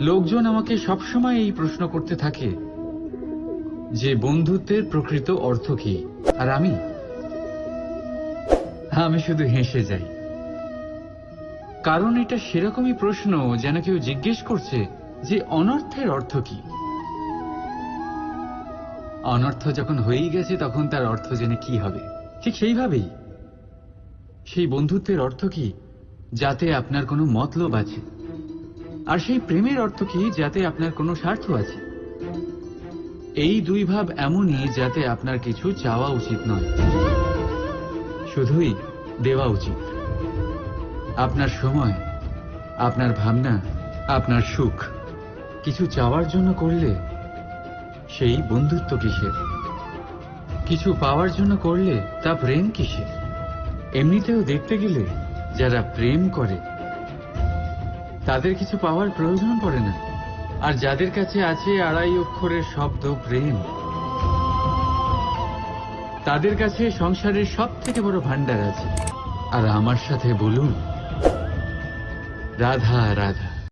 লোকজন আমাকে সবসময় এই প্রশ্ন করতে থাকে যে বন্ধুত্বের প্রকৃত অর্থ কি? আর আমি? আমি শুধু হেসে যাই। কারণ এটা সেরকমই প্রশ্ন যেন কেউ জিজ্ঞেস করছে যে অনর্থের অর্থ কি? অনর্থ যখন হয়েই গেছে তখন তার অর্থ জেনে কি হবে? ঠিক সেইভাবেই। সেই বন্ধুত্বের অর্থ কি? যাতে আপনার কোনো মতলব আছে। আর সেই প্রেমের অর্থ কি যাতে আপনার কোনো স্বার্থ আছে? এই দুই ভাব এমনই যাতে আপনার কিছু চাওয়া উচিত নয়। শুধুই দেওয়া উচিত। আপনার সময়, আপনার ভাবনা, আপনার সুখ কিছু চাওয়ার জন্য করলে সেই বন্ধুত্ব কিসের? কিছু পাওয়ার জন্য করলে তা প্রেম কিসের? এমনিতেও দেখতে গেলে যারা প্রেম করে তাদের কিছু পাওয়ার প্রয়োজন পড়ে না। আর যাদের কাছে আছে আড়াই অক্ষরের শব্দ প্রেম, তাদের কাছে সংসারের সব থেকে বড় ভান্ডার আছে। আর আমার সাথে বলুন, রাধা রাধা।